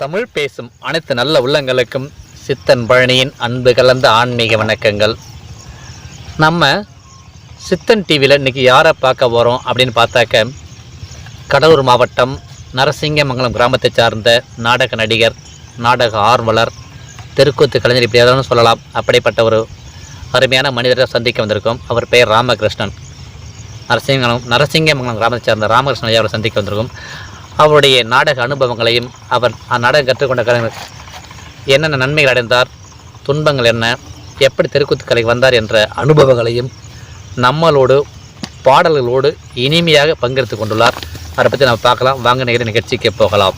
தமிழ் பேசும் அனைத்து நல்ல உள்ளங்களுக்கும் சித்தன் பழனியின் அன்பு கலந்த ஆன்மீக வணக்கங்கள். நம்ம சித்தன் டிவியில் இன்றைக்கி யாரை பார்க்க போகிறோம் அப்படின்னு பார்த்தாக்க கடலூர் மாவட்டம் நரசிங்கமங்கலம் கிராமத்தை சார்ந்த நாடக நடிகர் நாடக ஆர்வலர் தெருக்கூத்து கலைஞர் இப்படி ஏதாவது சொல்லலாம். அப்படிப்பட்ட ஒரு அருமையான மனிதரை சந்திக்க வந்திருக்கோம். அவர் பெயர் ராமகிருஷ்ணன். நரசிங்கமங்கலம் நரசிங்கமங்கலம் கிராமத்தை சேர்ந்த ராமகிருஷ்ணன் ஐயாவை அவரை சந்திக்க வந்திருக்கும். அவருடைய நாடக அனுபவங்களையும் அவர் அந்நாடகம் கற்றுக்கொண்ட கலைஞர் என்னென்ன நன்மைகள் அடைந்தார் துன்பங்கள் என்ன எப்படி தெருக்கூத்து கலைக்கு வந்தார் என்ற அனுபவங்களையும் நம்மளோடு பாடல்களோடு இனிமையாக பங்கெடுத்து கொண்டுள்ளார். அவரை பற்றி நம்ம பார்க்கலாம். வாங்க நிகழ நிகழ்ச்சிக்கு போகலாம்.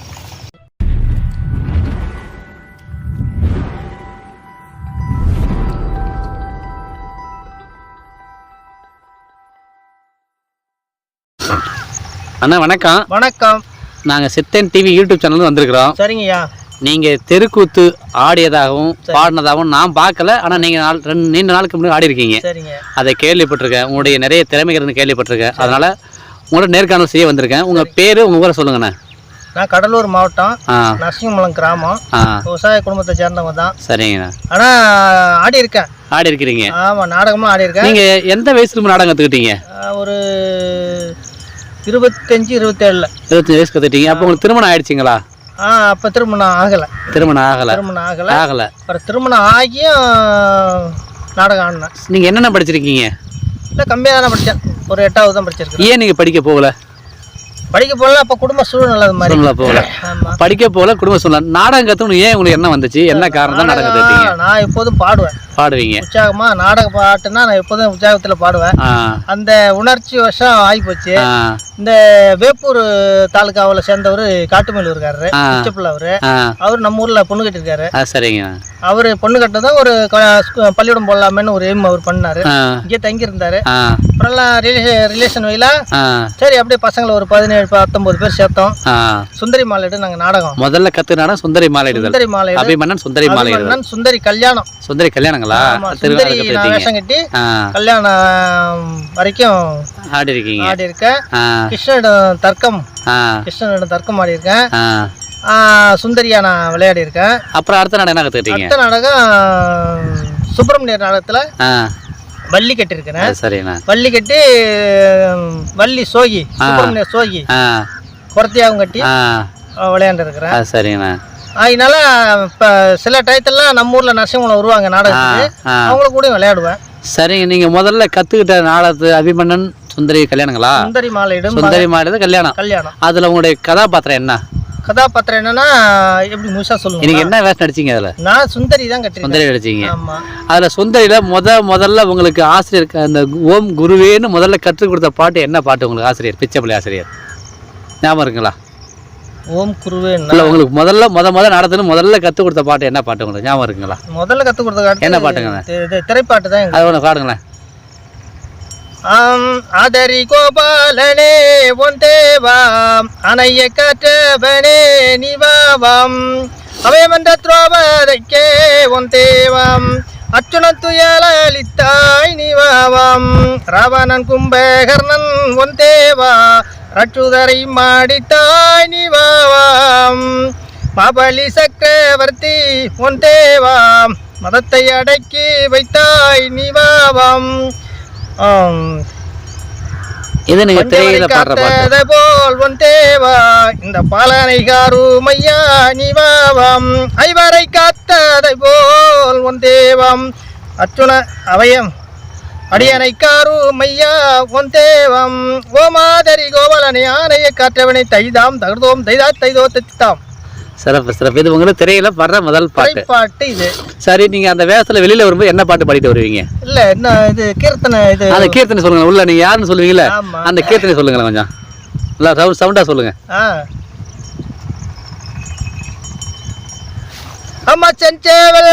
அண்ணா வணக்கம். வணக்கம். நாங்கள் சித்தன் டிவி யூடியூப் சேனல் வந்திருக்கிறோம். சரிங்கய்யா. நீங்கள் தெருக்கூத்து ஆடியதாகவும் பாடினதாகவும் நான் பார்க்கல. ஆனால் நீங்கள் நாள் ரெண்டு நீண்ட நாளுக்கு முன்னாடி ஆடிருக்கீங்க சரிங்க. அதை கேள்விப்பட்டிருக்கேன். உங்களுடைய நிறைய திறமைகள் இருந்து கேள்விப்பட்டிருக்கேன். அதனால் உங்களோட நேர்காணல் செய்ய வந்திருக்கேன். உங்கள் பேர் உங்கள் ஊரை சொல்லுங்கண்ணே. நான் கடலூர் மாவட்டம் நரசிங்கமலம் கிராமம். விவசாய குடும்பத்தை சேர்ந்தவங்க தான். சரிங்கண்ணா. ஆனால் ஆடி இருக்கேன் ஆடி இருக்கிறீங்க ஆமாம் நாடகமாக ஆடி இருக்கேன் நீங்கள் எந்த வயசுல நாடகம் கற்றுக்கிட்டீங்க ஒரு இருபத்தஞ்சி இருபத்தேழில். இருபத்தஞ்சு வயசு கற்றுக்கிட்டீங்க அப்போ உங்களுக்கு திருமணம் ஆயிடுச்சிங்களா? ஆ அப்போ திருமணம் ஆகலை. திருமணம் ஆகலை. திருமணம் ஆகலை. ஆகலை. அப்புறம் திருமணம் ஆகியும் நாடகம் ஆடினேன். நீங்கள் என்னென்ன படிச்சிருக்கீங்க? இல்லை கம்மியாக தானே படித்தேன் ஒரு எட்டாவது தான் படிச்சிருக்கேன் ஏன் நீங்கள் படிக்க போகல? படிக்க போகல அப்போ குடும்ப சூழ்நிலை அது மாதிரி. சூழ்நிலை போகல. படிக்க போகல குடும்ப சூழ்நிலை. நாடகம் கற்றுக்கணும் ஏன் உங்களுக்கு என்ன வந்துச்சு? என்ன காரணம் தான் நாடகம் நான் எப்போதும் பாடுவேன். பாடுவீங்க. உற்சாகமா நாடக பாட்டுனா நான் எப்போதும் உற்சாகத்தில் பாடுவேன். அந்த உணர்ச்சி வருஷம் ஆகிப்போச்சு. ஆ. இந்த வேப்பூர் தாலுக்காவில் சேர்ந்தவர் காட்டுமேல் இருக்காரு அவரு. அவர் நம்ம ஊர்ல பொண்ணு கட்டிருக்காரு சரிங்க. அவர் பொண்ணு கட்டதான் ஒரு பள்ளிக்கூடம் போடலாமேன்னு ஒரு எய்ம் அவர் பண்ணாரு. இங்கே தங்கி இருந்தாரு அப்புறம்லாம் ரிலேஷன் வழியில சரி அப்படியே பசங்களை ஒரு பதினேழு பத்தொன்பது பேர் சேர்த்தோம். சுந்தரி மாலையிடு நாங்க நாடகம். முதல்ல கத்துனாடா சுந்தரி மாலையிடுதல். சுந்தரி மாலையிடு அபிமன்னன் சுந்தரி அபிமன்னன் சுந்தரி கல்யாணம். சுந்தரி கல்யாணங்களா? கத்துட்டீங்க வேஷம் கட்டி கல்யாணம் வரைக்கும் ஆடி இருக்கீங்க ஆடி இருக்கேன் கிருஷ்ணனிடம் தர்க்கம். கிருஷ்ணனிடம் தர்க்கம் ஆடி இருக்கேன் சுந்தரியா நான் விளையாடி இருக்கேன் அப்புறம் அடுத்த நாடு என்ன கத்துக்கிட்டீங்க? அடுத்த நாடகம் சுப்பிரமணியர் நாடகத்தில் வள்ளி கட்டியிருக்கிறேன். அது சரிண்ணா. வள்ளி கட்டி வள்ளி சோகி சுப்பிரமணியர் சோகி ஆ. குரத்தியாவும் கட்டி ஆ. விளையாண்டுருக்கிறேன். அது சரிங்கண்ணா அதனால இப்போ சில டயத்துலலாம் நம்ம ஊரில் நரசிம்மலம் வருவாங்க நாடகத்துக்கு. அவங்கள கூட விளையாடுவேன். சரிங்க நீங்க முதல்ல கத்துக்கிட்ட நாடகத்து அபிமன்னன் சுந்தரி கல்யாணங்களா? சுந்தரி மாலையிடும் சுந்தரி மாலையிடு கல்யாணம். கல்யாணம். அதுல உங்களுடைய கதாபாத்திரம் என்ன? கதாபாத்திரம் என்னன்னா எப்படி முழுசா சொல்லுங்க இன்னைக்கு என்ன வேஷம் நடிச்சீங்க அதுல? நான் சுந்தரி தான் சுந்தரி நடிச்சீங்க. அதில் சுந்தரியில் முத முதல்ல உங்களுக்கு ஆசிரியர் அந்த ஓம் குருவேன்னு முதல்ல கற்றுக் கொடுத்த பாட்டு என்ன பாட்டு உங்களுக்கு ஆசிரியர் பிச்சைப்பள்ளி ஆசிரியர்? ஞாபகம் இருக்குங்களா? ஓம் குருவே இல்லை உங்களுக்கு முதல்ல முத முத நடத்துன்னு முதல்ல கற்றுக் கொடுத்த பாட்டு என்ன பாட்டு உங்களுக்கு ஞாபகம் இருக்குங்களா? முதல்ல கத்து கொடுத்த என்ன பாட்டுங்க இது திரைப்பாட்டு தான் அது ஒன்று பாடுங்களேன். ஆம் ஆதரி கோபாலனே உன் தேவாம் அணைய காற்றவனே நிவாவாம் அவைமன்ற துரோபதைக்கே உன் தேவாம். அச்சுண துயலளித்தாய் நிவாவாம் ராவணன் கும்பகர்ணன் உன் தேவா ரட்சுதரை மாடித்தாய் நிவாவாம் மாபலி சக்கரவர்த்தி உன் தேவாம் மதத்தை அடக்கி வைத்தாய் நிவாவாம். இது நீங்கள் திரையில பாடுற போல் உன் தேவா. இந்த பாலனை காருமையா நிவாவம் ஐவரை காத்ததை போல் உன் தேவம் அச்சுண அவயம். அடியனை காருமையா உன் தேவம். ஓமாதரி கோவலனை ஆணையை காற்றவனை தைதாம் தகர்தோம் தைதா தைதோ தத்தித்தாம் சிறப்பு சிறப்பு. இது உங்களுக்கு திரையில பாடுற முதல் பாட்டு. பாட்டு இது. சரி நீங்க அந்த வேஷத்துல வெளியில வரும்போது என்ன பாட்டு பாடிட்டு வருவீங்க? இல்ல என்ன இது கீர்த்தனை இது. அந்த கீர்த்தனை சொல்லுங்க. உள்ள நீங்க யாருன்னு சொல்லுவீங்களா ஆமா. அந்த கீர்த்தனை சொல்லுங்களேன் கொஞ்சம். இல்லை சவுண்ட் சவுண்டா சொல்லுங்க. அம்மா செஞ்சேவல்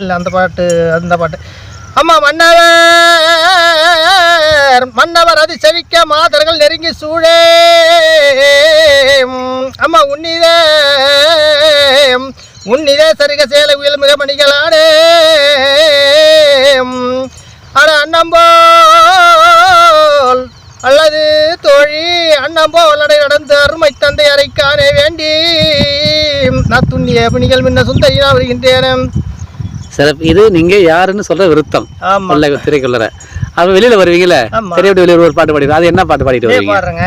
இல்லை அந்த பாட்டு அந்த பாட்டு. அம்மா மன்னவர் மன்னவர் அது செவிக்க மாதர்கள் நெருங்கி சூழே அம்மா உன்னிதே உன்னிதே சரிக சேல உயல் மிக மணிகளானே அட அண்ணம்போல் அல்லது தோழி அண்ணம்போல் அடை நடந்து அருமை தந்தை அறைக்கானே வேண்டி. நான் துண்ணிய பிணிகள் முன்ன சுந்தரி வருகின்றேன். சிறப்பு இது நீங்க யாருன்னு சொல்ற விருத்தம். திரைக்குள்ளற அப்ப வெளியில வருவீங்கல்ல ஆமா. திரையோட வெளியில ஒரு பாட்டு பாடிடுவோம் அது என்ன பாட்டு பாடிட்டு வருவீங்க.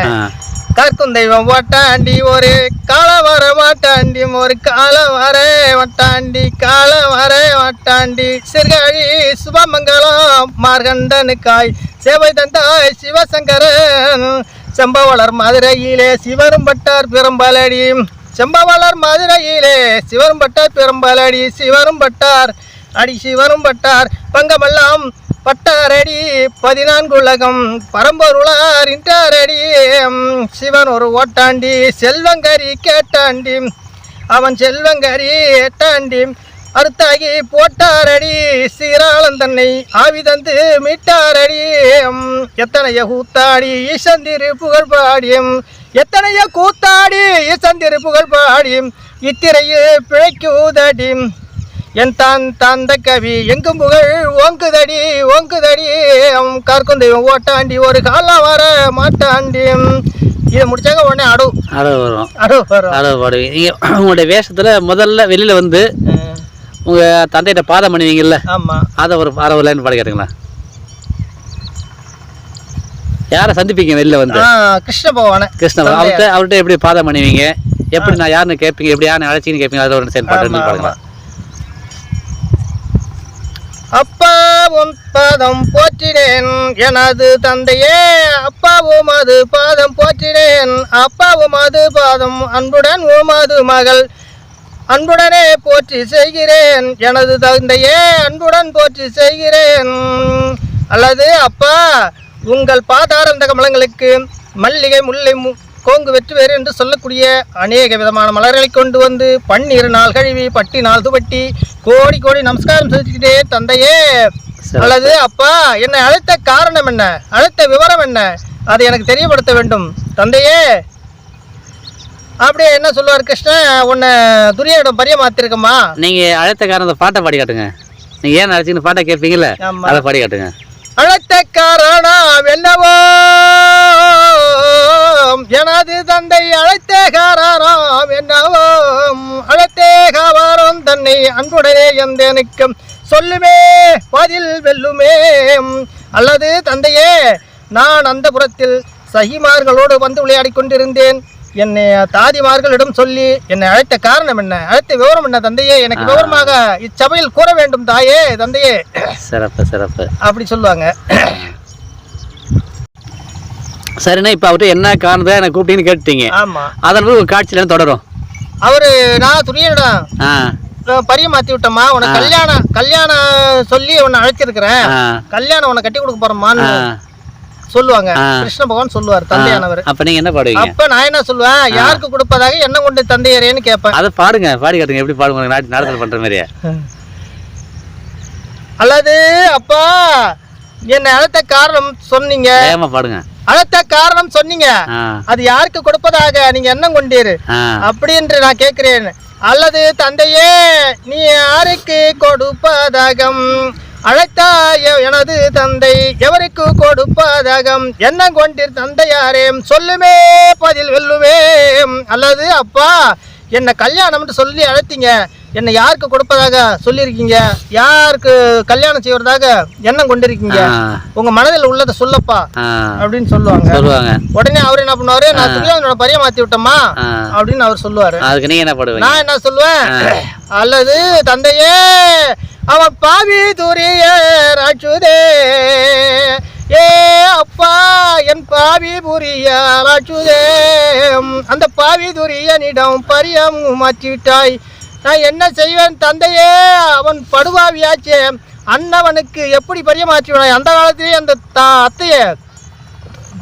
காக்கும் தெய்வம் வாட்டாண்டி ஒரு கால வர மாட்டாண்டி ஒரு கால வர வட்டாண்டி கால வர வட்டாண்டி. சிறுகாழி சுபமங்கலம் மார்கண்டனுக்காய் சேவை தந்தாய் சிவசங்கரன். செம்பவளர் மதுரையிலே சிவரும் பட்டார் பெரும்பாலடி. செம்பவளர் மதுரையிலே சிவரும் பட்டார் பெரும்பாலடி சிவரும் பட்டார் அடி சிவரும் பட்டார். பங்கமெல்லாம் பட்டாரடி. பதினான்கு உலகம் பரம்பொருளார் இன்றாரடி. சிவன் ஒரு ஓட்டாண்டி செல்வங்கரி கேட்டாண்டி. அவன் செல்வங்கரி ஏட்டாண்டி. அறுத்தாகி போட்டாரடி. சீராளன் தன்னை ஆவி தந்து மீட்டாரடி. எத்தனைய கூத்தாடி ஈசந்திரு புகழ் பாடியும் எத்தனைய கூத்தாடி ஈசந்திரு புகழ் பாடியும் இத்திரையில் பிழைக்குதடி. என் தான் தந்த கவி எங்கும் புகழ் ஓங்குதடி ஓங்குதடி. அவன் கார்க்கும் தெய்வம் ஓட்டாண்டி ஒரு காலம் வர மாட்டாண்டி. இதை முடிச்சாங்க உடனே அடு. அட வரும். அடு வரும். அட பாடுவீங்க நீங்க உங்களுடைய வேஷத்துல முதல்ல வெளியில வந்து ம், உங்க தந்தையிட்ட பாதம் பண்ணுவீங்கல்ல? ஆமா. அதை ஒரு ஒரு லைன் பாடி கேட்டுங்களா யாரை சந்திப்பீங்க வெளில வந்து? கிருஷ்ண பகவான. கிருஷ்ண அவர்கிட்ட அவர்கிட்ட எப்படி பாதம் பண்ணுவீங்க? எப்படி நான் யாருன்னு கேட்பீங்க? எப்படி யாருன்னு அழைச்சின்னு கேட்பீங்க? அதில் ஒரு செயல் பாட்டு அப்பாவும் பாதம் போற்றினேன் எனது தந்தையே அப்பா அது பாதம் போற்றினேன். அப்பா அது பாதம் அன்புடன் உமது மகள். அன்புடனே போற்றி செய்கிறேன். எனது தந்தையே அன்புடன் போற்றி செய்கிறேன். அல்லது அப்பா உங்கள் பாதாரந்த கமலங்களுக்கு மல்லிகை முல்லை மு- கோங்கு வெற்றுவேறு என்று சொல்லக்கூடிய அநேக விதமான மலர்களை கொண்டு வந்து பன்னீர் நாள் கழுவி பட்டி நாள் துவட்டி கோடி கோடி நமஸ்காரம் செலுத்திக்கிட்டே தந்தையே அல்லது அப்பா என்னை அழைத்த காரணம் என்ன? அழைத்த விவரம் என்ன? அதை எனக்கு தெரியப்படுத்த வேண்டும். தந்தையே! அப்படியே என்ன சொல்லுவார் கிருஷ்ணன் உன்னை துரியோடம் பரிய மாத்திருக்கம்மா நீங்க அழைத்த காரணம் பாட்டை பாடி காட்டுங்க. நீங்க ஏன் அழைச்சின்னு பாட்டை கேட்பீங்கல்ல? அதை பாடி காட்டுங்க. அழைத்த காரணம் என்னவோ? எனது தந்தை அழைத்த காரணம் என்னவோ? அழைத்தே காவாரம் தன்னை அன்புடனே எந்தனுக்கும் சொல்லுமே பதில் வெல்லுமே. அல்லது தந்தையே நான் அந்த புறத்தில் சகிமார்களோடு வந்து விளையாடிக் கொண்டிருந்தேன். என்னை தாதிமார்களிடம் சொல்லி என்னை அழைத்த காரணம் என்ன? அழைத்த விவரம் என்ன தந்தையே? எனக்கு விவரமாக இச்சபையில் கூற வேண்டும் தாயே தந்தையே. சிறப்பு சிறப்பு. அப்படி சொல்லுவாங்க. சரிண்ணா இப்போ அவர்கிட்ட என்ன காரணத்தை எனக்கு கூப்பிட்டீங்கன்னு கேட்டீங்க ஆமா. அதன் ஒரு காட்சியில தொடரும்? அவரு நான் துரியனிடம் ஆ. பரிய மாத்தி விட்டோமா உனக்கு கல்யாணம் கல்யாணம் சொல்லி உன்னை அழைச்சிருக்கிறேன். கல்யாணம் உன்னை கட்டி கொடுக்க போறோமான்னு சொல்லுவாங்க. கிருஷ்ண பகவான் சொல்லுவார் தந்தையானவர். அப்போ நீங்க என்ன பாடுவீங்க? அப்ப நான் என்ன சொல்லுவேன்? யாருக்கு கொடுப்பதாக என்ன கொண்டு தந்தையரேன்னு கேட்பேன். அதை பாடுங்க பாடி காட்டுங்க எப்படி பாடுங்க நாட்டு நாடகத்தில் பண்ற மாதிரியே. அல்லது அப்பா. என்னை அழைத்த காரணம் சொன்னீங்க. ஏமா பாடுங்க. அழைத்த காரணம் சொன்னீங்க. அது யாருக்கு கொடுப்பதாக? நீங்க எண்ணம் கொண்டீர். ஆ. அப்படின்னு நான் கேட்கிறேன். அல்லது தந்தையே நீ யாருக்கு கொடுப்பதாகம்? அழைத்தாய எனது தந்தை எவருக்கு கொடுப்பதாகம்? என்ன கொண்டீர் தந்தையாரே சொல்லுமே பதில் வெல்லுவே அல்லது அப்பா என்னை கல்யாணம்னு சொல்லி அழைத்தீங்க. என்னை யாருக்கு கொடுப்பதாக சொல்லியிருக்கீங்க? யாருக்கு கல்யாணம் செய்வதாக எண்ணம் கொண்டிருக்கீங்க? உங்க மனதில் உள்ளதை சொல்லப்பா அப்படின்னு சொல்லுவாங்க. சொல்லுவாங்க. உடனே அவர் என்ன பண்ணுவாரு? நான் துரியோதனோட பரிய மாத்தி விட்டோமா அப்படின்னு அவர் சொல்லுவாரு. அதுக்கு நீங்க என்ன பாடுவீங்க நான் என்ன சொல்லுவேன்? அல்லது தந்தையே அவன் பாவி துரிய ராட்சுதே ஏ அப்பா என் பாவி புரிய ராட்சுதே அந்த பாவி துரியனிடம் பரியம் மாற்றிவிட்டாய். நான் என்ன செய்வேன் தந்தையே? அவன் படுபாவியாச்சே. அன்னவனுக்கு எப்படி பரியமாற்றிவினாய் அந்த காலத்திலே அந்த தா அத்தையை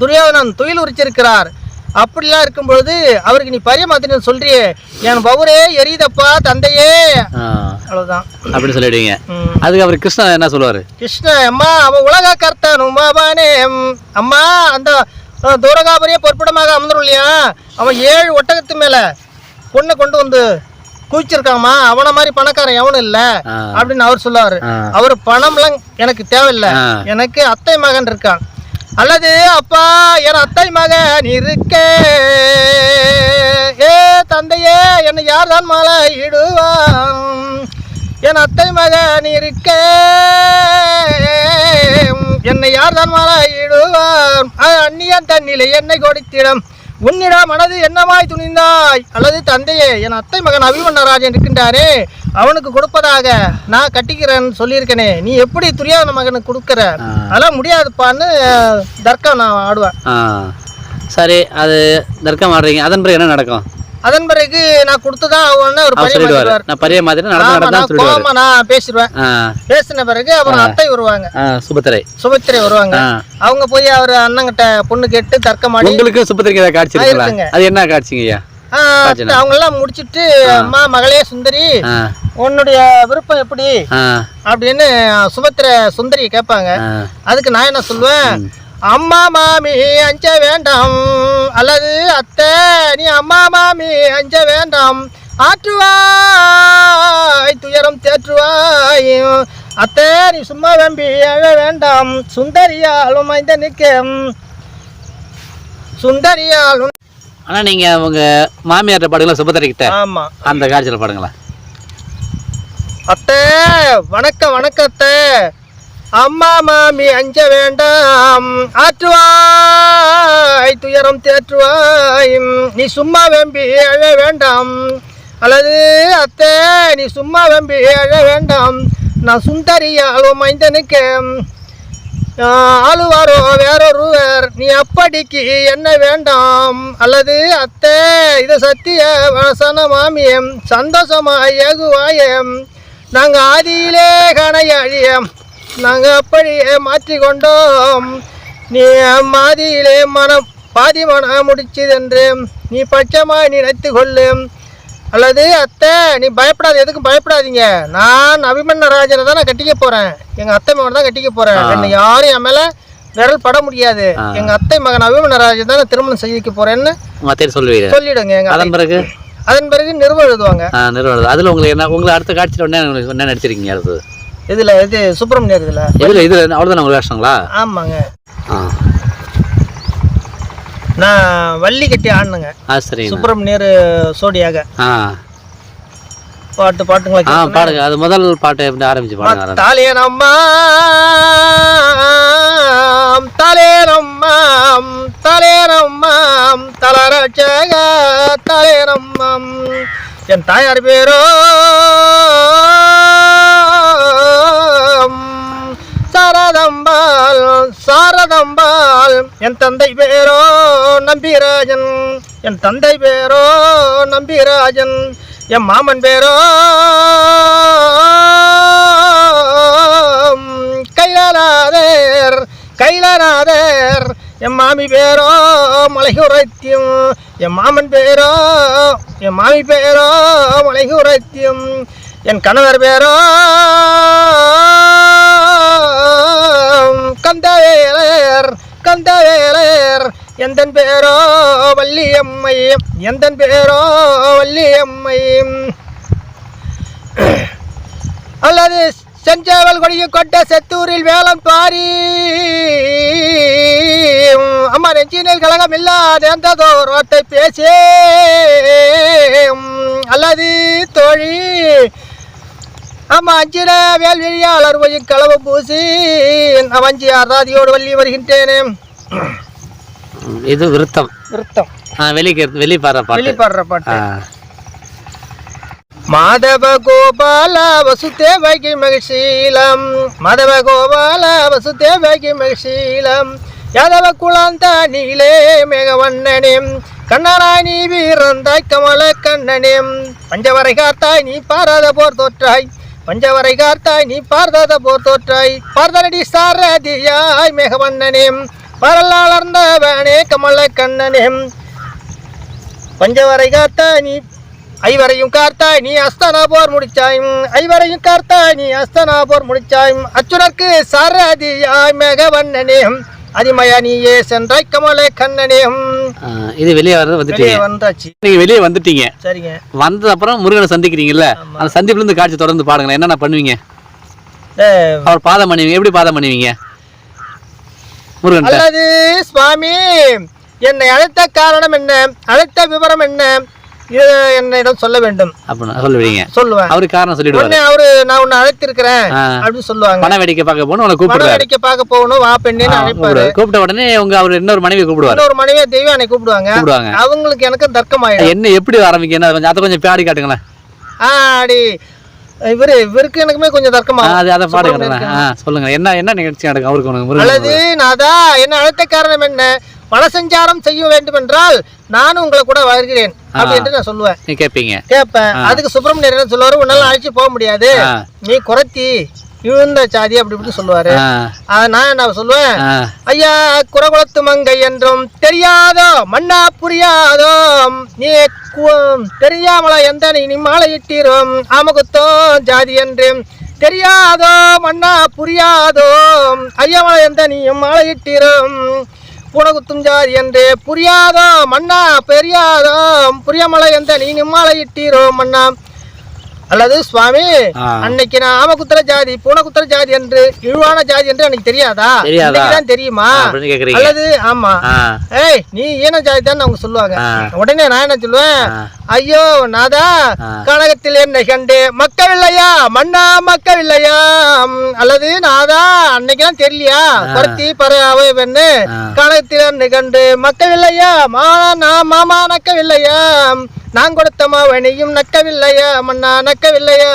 துரியோதனன் துயில் உரிச்சிருக்கிறார். அப்படிலாம் இருக்கும் பொழுது அவருக்கு நீ பரியமாத்தினு சொல்றியே. என் பவுரே எரியுதப்பா தந்தையே. அவ்வளவுதான். அப்படி சொல்லிடுவீங்க. அதுக்கு அவர் கிருஷ்ணன் என்ன சொல்லுவாரு? கிருஷ்ண அம்மா அவன் உலக கர்த்தன் உமாபானே அம்மா அந்த தூரகாபரியே பொற்படமாக அமர்ந்துரும் இல்லையா அவன் ஏழு ஒட்டகத்து மேல பொண்ணை கொண்டு வந்து குவிச்சிருக்காமா அவன மாதிரி பணக்காரன் எவனும் இல்ல. அப்படின்னு அவர் சொல்லுவாரு. அவர் பணம்லாம் எனக்கு தேவையில்லை. எனக்கு அத்தை மகன் இருக்கான். அல்லது அப்பா என் அத்தை மகன் இருக்க. ஏ தந்தையே என்னை யார் தான் மாலை இடுவான் என் அத்தை மகன் இருக்க. என்னை யார் தான் மாலை இடுவான் அது அந்நியன் தன்னிலை என்னை கொடுத்திடம். உன்னிடம் மனது என்னமாய் துணிந்தாய்? அல்லது தந்தையே என் அத்தை மகன் அபிமன்னராஜன் இருக்கின்றானே அவனுக்கு கொடுப்பதாக நான் கட்டிக்கிறேன்னு சொல்லியிருக்கேனே நீ எப்படி துரியாத மகனுக்கு கொடுக்குற. அதெல்லாம் முடியாதுப்பான்னு தர்க்கம் நான் ஆடுவேன். சரி அது தர்க்கம் ஆடுறீங்க. அதன் பிறகு என்ன நடக்கும்? அதன் பிறகு நான் கொடுத்துதான் ஆகும்னு ஒரு அவர் சொல்லிடுவார். நான் பரிய மாதிரி நடந்து நடந்தா சொல்லிடுவார். நான் பேசிடுவேன். பேசின பிறகு அப்புறம் அத்தை வருவாங்க. சுபத்திரை. சுபத்திரை வருவாங்க. அவங்க போய் அவர் அண்ணங்கிட்ட பொண்ணு கேட்டு தர்க்கமாடி உங்களுக்கு சுபத்திரைக்கு ஏதாவது காட்சி இருக்குங்களா. அது என்ன காட்சிங்க ஐயா? அவங்க எல்லாம் முடிச்சிட்டு அம்மா மகளே சுந்தரி உன்னுடைய விருப்பம் எப்படி? அப்படின்னு சுபத்திர சுந்தரி கேட்பாங்க. அதுக்கு நான் என்ன சொல்லுவேன்? அம்மா மாமி அஞ்ச வேண்டாம். அல்லது அத்தை நீ அம்மா மாமி அஞ்ச வேண்டாம். ஆற்றுவாய் துயரம் தேற்றுவாய். அத்தை நீ சும்மா வெம்பி அழ வேண்டாம். சுந்தரியாலும் மைந்த நிற்க சுந்தரியாலும் ஆனா நீங்க உங்க மாமியார்ட்ட பாடுங்களா? சுபத்திரை கிட்ட ஆமா. அந்த காட்சியில் பாடுங்களா அத்தை வணக்கம் வணக்கம் அத்தை. அம்மா மாமி அஞ்ச வேண்டாம். ஆற்றுவாய் துயரம் தேற்றுவாய். நீ சும்மா வெம்பி அழ வேண்டாம். அல்லது அத்தை நீ சும்மா வெம்பி அழ வேண்டாம். நான் சுந்தரியால் மைந்தனுக்கு ஆளுவாரோ வேறொருவர் நீ அப்படிக்கு என்ன வேண்டாம்? அல்லது அத்தை இது சத்திய வசன மாமியம் சந்தோஷமாய் ஏகுவாயம் நாங்கள் ஆதியிலே கணையழியம் நாங்கள் அப்படியே மாற்றிக்கொண்டோம். நீ மாதியிலே மனம் பாதி மனம் முடிச்சதென்று நீ பட்சமாய் நினைத்து கொள்ளும் அல்லது அத்தை நீ பயப்படாத எதுக்கும் பயப்படாதீங்க. நான் அபிமன்னராஜனை தான் நான் கட்டிக்க போறேன். எங்க அத்தை மகன் தான் கட்டிக்க போறேன். என்னை யாரும் என் மேல விரல் பட முடியாது. ஆ. எங்க அத்தை மகன் அபிமன்னராஜன் தான் நான் திருமணம் செய்திக்க போறேன்னு சொல்லுவீங்க சொல்லிடுங்க எங்க அத்தை. அதன் பிறகு? அதன் பிறகு நிறுவனம் எழுதுவாங்க. நிறுவனம் அதுல உங்களுக்கு என்ன உங்களை அடுத்த காட்சியில் என்ன என்ன நடிச்சிருக்கீங்க அடுத்தது? இதுல இது சுப்பிரமணியர் இதுல. இதுல இதுல அவ்வளோதான் உங்களுக்கு வேஷங்களா? ஆமாங்க. ஆ. நான் வள்ளி கட்டி ஆடினுங்க. ஆ சுப்பிரமணியர் சோடியாக. ஆ. பாட்டு பாட்டுங்களா ஆ பாடுங்க. அது முதல் பாட்டு எப்படி ஆரம்பிச்சு பாடுங்க. தாலேனம்மா தாலேனம்மா தாலேனம்மா தலரட்சக தாலேனம்மா என் தாயார் பேரோ சாரதம்பால் சாரதம்பால் என் தந்தை பேரோ நம்பிராஜன் என் தந்தை பேரோ நம்பிராஜன் என் மாமன் பேரோ கைலாநாதர் கைலாநாதர் என் மாமி பேரோ மலைகுரைத்தியம் என் மாமன் பேரோ என் மாமி பேரோ மலைகுரைத்தியம் என் கணவர் பேரோ கந்தவேலர் கந்தவேலர் எந்தன் பேரோ வள்ளியம்மை எந்தன் பேரோ வள்ளியம்மை. அல்லது செஞ்சேவல் கொடியை கொண்ட செத்தூரில் வேளம் பாரி. அம்மா நெஞ்சினில் கழகம் இல்லாத இல்லாதோர் வார்த்தை பேசே அல்லது தோழி அம்மா அஞ்சிட வேல்வெளியாளர் போய் களவு பூசி நான் வஞ்சி ஆராதியோடு வள்ளி வருகின்றேனே. இது விருத்தம். விருத்தம். வெளிக்கு வெளி பாடுற பாட்டு. வெளிப்பாடுற பாட்டு. மாதவ கோபால வசுதேவகி மகிஷீலம் மாதவ கோபால வசுதேவகி மகிஷீலம் யாதவ குழந்த நீலே மேகவண்ணனேம் கண்ணனாய் நீ வீரந்தாய் கமல கண்ணனேம் பஞ்சவரை காத்தாய் நீ பாராத போர் தோற்றாய். பஞ்சவரை காத்தாய் நீ பார்த்தாத போர் தோற்றாய். பார்த்தனடி சாரதியாய் மேகவண்ணனேம். பரலாளர்ந்தவனே கமல கண்ணனேம். பஞ்சவரை காத்தாய் நீ ஐவரையும் கார்த்தாய் நீ அஸ்தனா போர் முடிச்சாயும். ஐவரையும் கார்த்தாய் நீ அஸ்தனா போர் முடிச்சாயும். அச்சுரற்கு சாரதியாய் மேகவண்ணனேம். அதிமயா நீயே சென்றாய் கமலே கண்ணனே இது வெளியே வர்றது வந்துட்டீங்க. வந்தாச்சு. நீங்க வெளியே வந்துட்டீங்க. சரிங்க. வந்தது அப்புறம் முருகனை சந்திக்கிறீங்கல்ல. அந்த சந்திப்புல இருந்து காட்சி தொடர்ந்து பாடுங்களேன் என்னென்ன பண்ணுவீங்க? அவர் பாதம் பண்ணுவீங்க எப்படி பாதம் பண்ணுவீங்க முருகன் அல்லது சுவாமி என்னை அழைத்த காரணம் என்ன? அழைத்த விவரம் என்ன? இது என்னிடம் சொல்ல வேண்டும். அப்படின்னு சொல்லுவீங்க. சொல்லுவேன். அவரு காரணம் சொல்லிடுவாரு. அவரு நான் உன்னை அழைத்திருக்கிறேன். அப்படின்னு சொல்லுவாங்க. பண வேடிக்கை பார்க்க போகணும் படம் கூப்பிடுவாரு. அடிக்க பார்க்க போகணும் வா அழைப்பாரு கூப்பிடுவாரு. கூப்பிட்ட உடனே உங்க அவர் இன்னொரு மனைவி கூப்பிடுவாரு. இன்னொரு மனைவியை தெய்வானை கூப்பிடுவாங்க. கூப்பிடுவாங்க. அவங்களுக்கு எனக்கும் தர்க்கமாயிடும். என்ன எப்படி ஆரம்பிக்க என்ன கொஞ்சம் அதை கொஞ்சம் பாடி காட்டுங்களேன். ஆடி. இவரு இவருக்கு எனக்குமே கொஞ்சம் ஆ, தர்க்கமாகும் அது அதை பாடி காட்டுங்களேன். ஆ சொல்லுங்க என்ன என்ன நிகழ்ச்சி நடக்கும் அவருக்கு உனக்கு? அல்லது நாதா என்ன அழைத்த காரணம் என்ன? பணசஞ்சாரம் செய்ய வேண்டும் என்றால் நானும் உங்களை கூட வருகிறேன் அப்படின்ட்டு நான் சொல்லுவேன். நீ கேட்பீங்க கேட்பேன் அதுக்கு சுப்பிரமணியர் என்ன சொல்லுவாரு? உன்னால அழைச்சு போக முடியாது. நீ குறைத்தி இழுந்த சாதி அப்படி இப்படி சொல்லுவாரு. நான் என்ன சொல்லுவேன்? ஐயா குறகுளத்து மங்கை என்றும் தெரியாதோ மண்ணா புரியாதோ நீ தெரியாமலா எந்த நீ நீ மாலையிட்டீரும் ஆமகுத்தோ ஜாதி என்று தெரியாதோ மண்ணா புரியாதோ ஐயாமலை எந்த நீயும் மாலையிட்டீரும் புனகுத்தும் என்று புரியாதோ மன்னா பெரியாதோ? புரியமலை எந்த நீ நிம்மாலையிட்டீரோ மண்ணா அல்லது சுவாமி. அன்னைக்கு நான் ஆமகுத்திர ஜாதி பூனகுத்திர ஜாதி என்று இழுவான ஜாதி என்று எனக்கு தெரியாதா? தான் தெரியுமா? அல்லது ஆமா. ஏய் நீ ஈன ஜாதி தான் அவங்க சொல்லுவாங்க. உடனே நான் என்ன சொல்லுவேன். ஐயோ நாதா. கனகத்தில் என்னை கண்டு மக்கவில்லையா? மண்ணா மக்கவில்லையா? ம், அல்லது நாதா அன்னைக்கெல்லாம் தெரியலையா? குறைத்தி பற அவைவன்னு ஆ. கனகத்தில் என்னை கண்டு மக்கவில்லையா? மா நான் மாமா நக்கவில்லையா நான் கொடுத்த மாவனியும் நக்கவில்லையா? மண்ணா நக்கவில்லையா?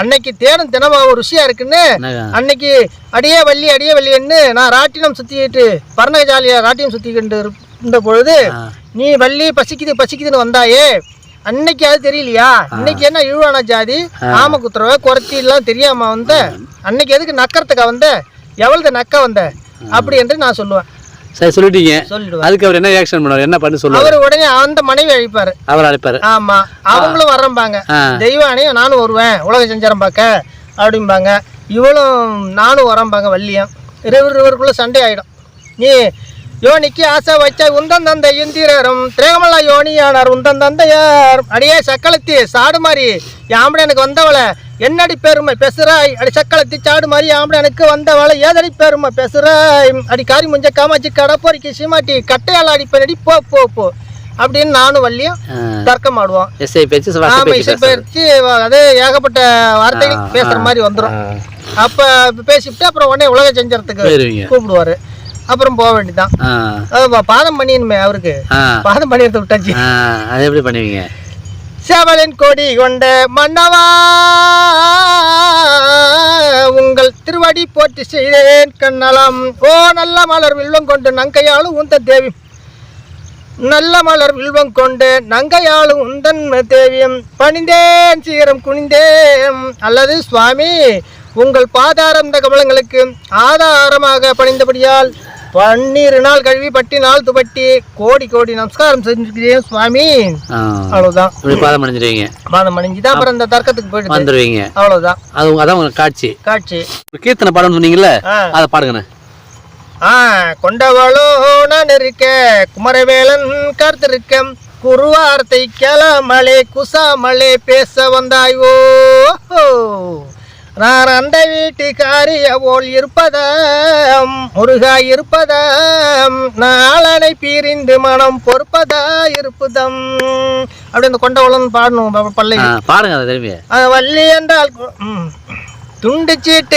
அன்னைக்கு தேனும் தினமாவும் ருசியா இருக்குன்னு? அன்னைக்கு அடியே வள்ளி அடியே வள்ளின்னு நான் ராட்டினம் சுத்திட்டு பரணக ஜாலியா ராட்டினம் சுத்திக்கிட்டு இருந்த பொழுது. நீ வள்ளி பசிக்குது பசிக்குதுன்னு வந்தாயே? அன்னைக்கு அது தெரியலையா? இன்னைக்கு என்ன இழுவான ஜாதி? ஆம குத்துறவ குறைச்சி எல்லாம் தெரியாம வந்த? அன்னைக்கு எதுக்கு நக்கறதுக்கா வந்த? எவ்வளவு நக்க வந்த? அப்படி என்று நான் சொல்லுவேன். சரி சொல்லிட்டீங்க. அதுக்கு அவர் என்ன ரியாக்ஷன் பண்ணுவார்? என்ன பண்ணு சொல்லுவார்? அவர் உடனே அந்த மனைவி அழிப்பாரு. அவர் அழைப்பாரு. ஆமா. அவங்களும் வர்றம்பாங்க. ஆ. தெய்வானையும் நானும் வருவேன். உலக செஞ்சாரம் பார்க்க. அப்படிம்பாங்க. இவளும் நானும் வரம்பாங்க வள்ளியம். இருவர் இவருக்குள்ள சண்டை ஆயிடும். நீ யோனிக்கு ஆசை வச்ச உந்தன் தந்தை இந்திரரும் திரேகமல்லா யோனியானார் உந்தன் தந்தையார். அடியே சக்களத்தி சாடு மாதிரி யாம்பட எனக்கு வந்தவளை. என்னடி பெருமை? பெசுறாய் அடி சக்களத்தி சாடு மாதிரி யாம்பட எனக்கு வந்தவளை ஏதடி பெருமை? பெசுறாய் அடி காரி முஞ்ச காமாச்சி கடை பொறிக்கி சீமாட்டி. கட்டையால் அடிப்பேனடி. போ போ போ. அப்படின்னு நானும் வள்ளியும் தர்க்கம் ஆடுவோம். ஆமா அது ஏகப்பட்ட வார்த்தைகள் பேசுற மாதிரி வந்துடும் அப்ப பேசிவிட்டு அப்புறம் உடனே உலக செஞ்சறதுக்கு கூப்பிடுவாரு. அப்புறம் போக பா- பாதம் பண்ணிடணுமே அவருக்கு. பாதம் பண்ணிடுறது விட்டாச்சு. அது எப்படி பண்ணுவீங்க? சேவலின் கொடி கொண்ட மன்னவா உங்கள் திருவடி போற்றி செய்தேன் கண்ணலம். ஓ நல்ல மலர் வில்வம் கொண்டு நங்கையாலும் உந்த தேவி. நல்ல மலர் வில்வம் கொண்டு நங்கையாளும் உந்தன் தேவியம். பணிந்தேன் சீகரம் குனிந்தேன். அல்லது சுவாமி உங்கள் பாதாரம் இந்த கமலங்களுக்கு ஆதாரமாக பணிந்தபடியால் பன்னீர் நாள் கழுவி பட்டி நாள் துப்பட்டி. கோடி கோடி நமஸ்காரம் செஞ்சுக்கிறேன் சுவாமி. அவ்வளவுதான். பாதம் அணிஞ்சிருவீங்க. மாதம் அணிஞ்சு தான் அப்புறம் இந்த தர்க்கத்துக்கு போயிடுது. வந்துருவீங்க. அவ்வளவுதான். அது அதான் உங்களுக்கு காட்சி. காட்சி. கீர்த்தனை பாடம்னு சொன்னீங்கல்ல அதை பாடுங்கண்ணே. ஆ கொண்டவளோ நான் இருக்க குமரவேலன் காத்திருக்க குருவார்த்தை கேளாமலே குசாமலே பேச வந்தாயோ நான் அந்த வீட்டுக்காரிய போல் இருப்பதாம் முருகா இருப்பதாம் நாளனை பிரிந்து மனம் பொறுப்பதா இருப்பதம். அப்படி அந்த கொண்டவளன் பாடணும் ப- பல்லை ஆ, பாடுங்க அதை திரும்பி. வள்ளி என்றால்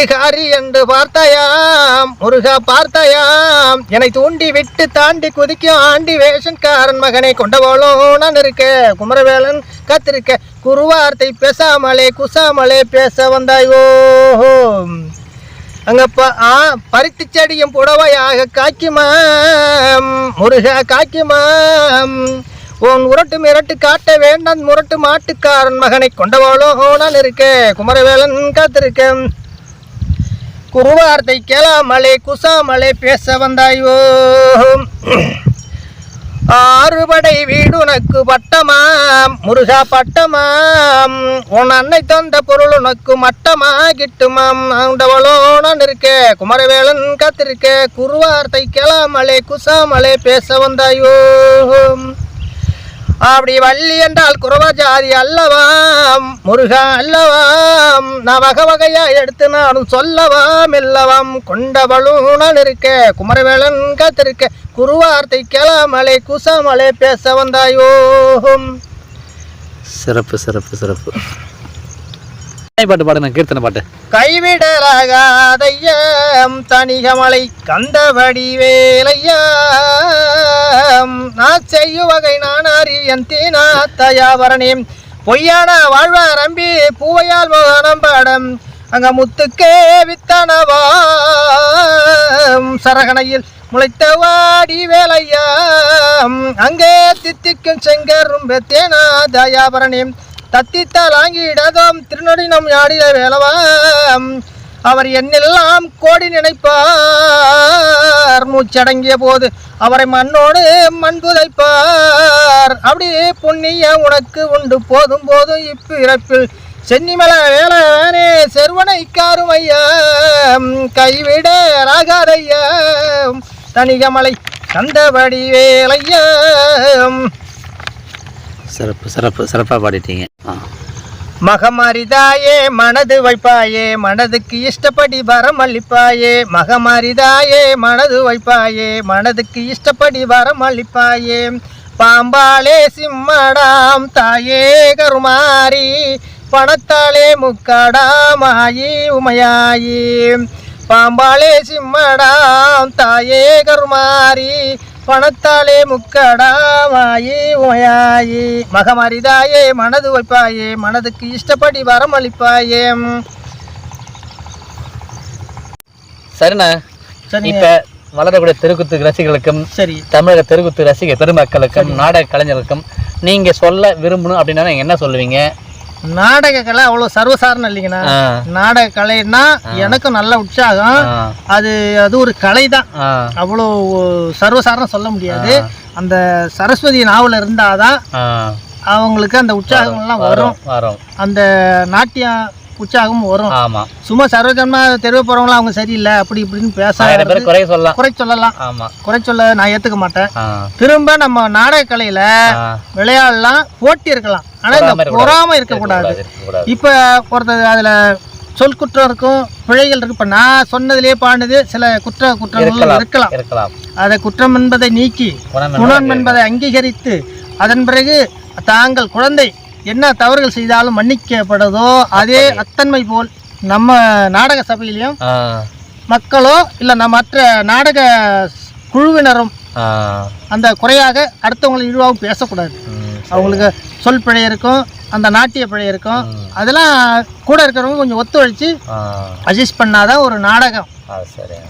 காரி என்று பார்த்தாயாம் முருகா பார்த்தாயாம். என்னை தூண்டி விட்டு தாண்டி குதிக்கும் ஆண்டி வேஷன்காரன் மகனை கொண்டவளும் நான் இருக்க குமரவேலன் காத்திருக்க. குருவார்த்தை பேசாமலே குசாமலே பேச வந்தாயோ அங்க ப ஆ பருத்தி செடியும் புடவையாக காய்க்குமாம். முருகா காய்க்குமாம். உன் உரட்டு மிரட்டு காட்ட வேண்டாம் முரட்டு மாட்டுக்காரன் மகனை கொண்டவாளோ நான் இருக்கேன் குமரவேலன் காத்திருக்கேன். குருவார்த்தை கேளாமலே குசாமலே பேச வந்தாயோ ஆறுபடை வீடு உனக்கு பட்டமாம் முருகா பட்டமாம். உன் அன்னை தந்த பொருள் உனக்கு மட்டமா கிட்டுமாம் ஆண்டவளோ நான் இருக்க குமரவேலன் காத்திருக்க குருவார்த்தை கேளாமலே குசாமலே பேச வந்தாயோ. அப்படி வள்ளி என்றால் குறவஜாதி அல்லவாம் முருகா அல்லவாம். நான் வகை வகையா எடுத்து நானும் சொல்லவாம் இல்லவாம். கொண்டவளும் நான் இருக்க குமரவேலன் காத்திருக்க குருவார்த்தை கிளமலை குசமலை பேச வந்தாயோ? சிறப்பு சிறப்பு சிறப்பு. பாட்டு பாடுங்க கீர்த்தனை பாட்டு. கைவிடலாகாதையம் தனிகமலை கந்தபடி வேலையாம். நான் செய்யும் வகை நான் அறியன் தீனா தயாவரணேம் பொய்யான வாழ்வாரம்பி பூவையால் மோகனம் பாடம் அங்க முத்துக்கே வித்தனவாம். சரகணையில் முளைத்த வாடி வேலையாம். அங்கே தித்திக்கும் செங்கரும் தேனா தயாபரணேம் தத்தித்தாலாங்கிடதும் திருநொடினம் யாடில வேலவாம். அவர் என்னெல்லாம் கோடி நினைப்பார். மூச்சடங்கிய போது அவரை மண்ணோடு மண் புதைப்பார். அப்படி புண்ணிய உனக்கு உண்டு. போதும் போதும் இப்பிறப்பில். சென்னிமல வேலனே செருவனை காரும் ஐயா கைவிட ராகாதையா தனிகமலை கந்தபடி வேலையா. சிறப்பு சிறப்பு சிறப்பாக பாடிட்டீங்க. மகமாரிதாயே மனது வைப்பாயே மனதுக்கு இஷ்டப்படி வரம் அளிப்பாயே. மகமாரிதாயே மனது வைப்பாயே மனதுக்கு இஷ்டப்படி வரம் அளிப்பாயே. பாம்பாலே சிம்மடாம் தாயே கருமாரி பணத்தாலே முக்கடாமாயி உமையாயி. பாம்பாலே சிம்மடாம் தாயே கருமாரி பணத்தாலே முக்கடாமாயி உமையாயி மகமரிதாயே மனது வைப்பாயே மனதுக்கு இஷ்டப்படி வரம் அளிப்பாயே. சரிண்ணா. சரி இப்போ வளரக்கூடிய தெருக்குத்து ரசிகர்களுக்கும் சரி. தமிழக தெருக்குத்து ரசிக பெருமக்களுக்கும் நாடக கலைஞர்களுக்கும் நீங்க சொல்ல விரும்பணும் அப்படின்னா என்ன சொல்லுவீங்க? நாடக கலை அவ்வளோ சர்வசாரணம் இல்லைங்கண்ணா நாடக கலைன்னா எனக்கும் நல்ல உற்சாகம். அது அது ஒரு கலை தான் அவ்வளோ சர்வசாரணம் சொல்ல முடியாது. அந்த சரஸ்வதி நாவல் இருந்தாதான். அவங்களுக்கு அந்த உற்சாகம்லாம் வரும். வரும். அந்த நாட்டியம் உற்சாகம் வரும். ஆமா. சும்மா சர்வஜன்மா தெருவு போறவங்களாம் அவங்க சரியில்லை அப்படி இப்படின்னு பேச குறைய சொல்லலாம். குறை சொல்லலாம். ஆமா. குறை சொல்ல நான் ஏத்துக்க மாட்டேன். திரும்ப நம்ம நாடக கலையில. விளையாடலாம் போட்டி இருக்கலாம் ஆனா பொறாமை இந்த இருக்கக்கூடாது. பொறாம இருக்கக்கூடாது. இருக்கக்கூடாது. இப்ப ஒருத்தர் அதுல சொல் குற்றம் இருக்கும் பிழைகள் இருக்கு இப்ப நான் சொன்னதுலயே பாடுனது சில குற்ற குற்றங்கள் இருக்கலாம் அதை குற்றம் என்பதை நீக்கி குணம் என்பதை அங்கீகரித்து அதன் பிறகு தாங்கள் குழந்தை என்ன தவறுகள் செய்தாலும் மன்னிக்கப்படுதோ அதே அத்தன்மை போல் நம்ம நாடக சபையிலையும் மக்களோ இல்லை நம்ம மற்ற நாடக குழுவினரும் அந்த குறையாக அடுத்தவங்களை இழிவாகவும் பேசக்கூடாது. அவங்களுக்கு சொல் பிழை இருக்கும் அந்த நாட்டிய பிழை இருக்கும். அதெல்லாம் கூட இருக்கிறவங்க கொஞ்சம் ஒத்துழைச்சு அட்ஜஸ்ட் பண்ணாதான் ஒரு நாடகம்.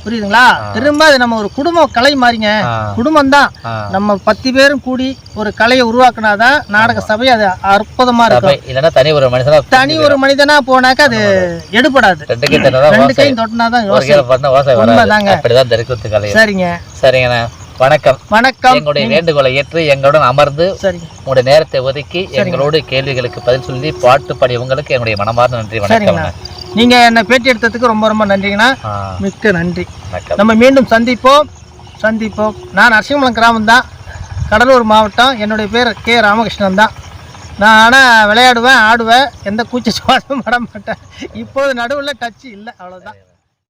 புரியுதுங்களா? திரும்ப அது நம்ம ஒரு குடும்ப கலை மாதிரிங்க ஆ, குடும்பம் தான். நம்ம பத்து பேரும் கூடி ஒரு கலையை உருவாக்குனாதான் நாடக சபை அது அற்புதமா இருக்கும். தனி ஒரு மனுஷனா தனி ஒரு மனிதனா போனாக்கா அது எடுபடாது. ரெண்டு கையும் தொட்டினாதான் உண்மைதாங்க. சரிங்க. சரிங்கண்ணா. வணக்கம். வணக்கம். எங்களுடைய வேண்டுகோளை ஏற்று எங்களுடன் அமர்ந்து உங்களுடைய நேரத்தை ஒதுக்கி எங்களோட கேள்விகளுக்கு பதில் சொல்லி பாட்டு பாடியவங்களுக்கு எங்களுடைய மனமார்ந்த நன்றி வணக்கம். நீங்க என்ன பேட்டி எடுத்ததுக்கு ரொம்ப ரொம்ப நன்றிங்கண்ணா. மிக்க நன்றி. நம்ம மீண்டும் சந்திப்போம். சந்திப்போம். நான் நரசிம்மலம் கிராமம் தான். கடலூர் மாவட்டம். என்னுடைய பேர் கே. ராமகிருஷ்ணன் தான். நான் ஆனால் விளையாடுவேன் ஆடுவேன். எந்த கூச்ச சுவாசமும் பட மாட்டேன். இப்போது நடுவில் டச்சு இல்லை. அவ்வளோதான்